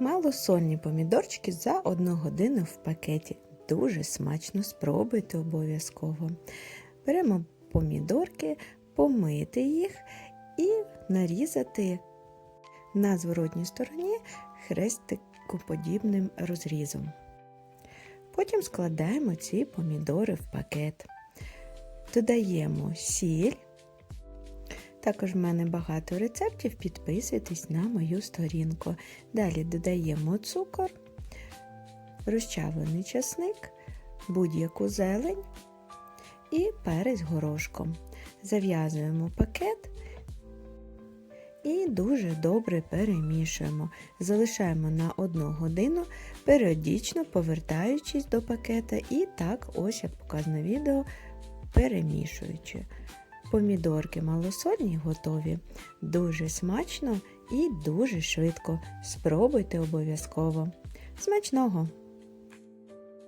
Малосольні помідорчики за одну годину в пакеті. Дуже смачно, спробуйте обов'язково. Беремо помідорки, помити їх і нарізати на зворотній стороні хрестикоподібним розрізом. Потім складаємо ці помідори в пакет. Додаємо сіль. Також в мене багато рецептів, підписуйтесь на мою сторінку. Далі додаємо цукор, розчавлений часник, будь-яку зелень і перець горошком. Зав'язуємо пакет і дуже добре перемішуємо. Залишаємо на 1 годину, періодично повертаючись до пакета, і так, ось як показано відео, перемішуючи. Помідорки малосольні готові. Дуже смачно і дуже швидко. Спробуйте обов'язково. Смачного!